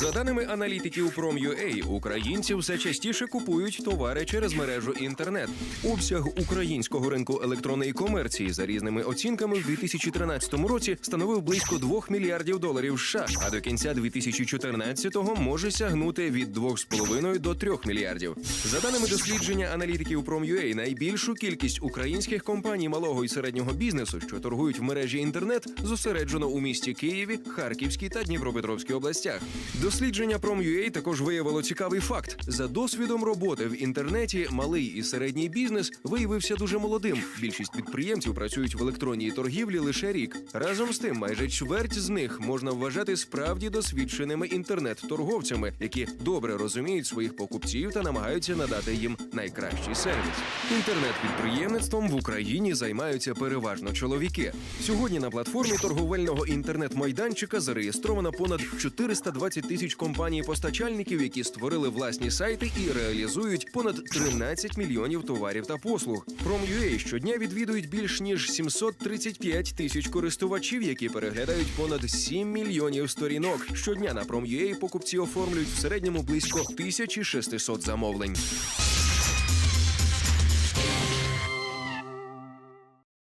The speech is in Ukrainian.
За даними аналітиків Prom.ua, українці все частіше купують товари через мережу інтернет. Обсяг українського ринку електронної комерції за різними оцінками в 2013 році становив близько 2 мільярдів доларів США, а до кінця 2014-го може сягнути від 2,5 до 3 мільярдів. За даними дослідження аналітиків Prom.ua, найбільшу кількість українських компаній малого і середнього бізнесу, що торгують в мережі інтернет, зосереджено у місті Києві, Харківській та Дніпропетровській областях. Дослідження Prom.ua також виявило цікавий факт: за досвідом роботи в інтернеті, малий і середній бізнес виявився дуже молодим. Більшість підприємців працюють в електронній торгівлі лише рік. Разом з тим, майже чверть з них можна вважати справді досвідченими інтернет-торговцями, які добре розуміють своїх покупців та намагаються надати їм найкращий сервіс. Інтернет-підприємництвом в Україні займаються переважно чоловіки. Сьогодні на платформі торговельного інтернет-майданчика зареєстровано понад 420 тисяч компаній-постачальників, які створили власні сайти і реалізують понад 13 мільйонів товарів та послуг. Prom.ua щодня відвідують більш ніж 735 тисяч користувачів, які переглядають понад 7 мільйонів сторінок. Щодня на Prom.ua покупці оформлюють в середньому близько 1600 замовлень.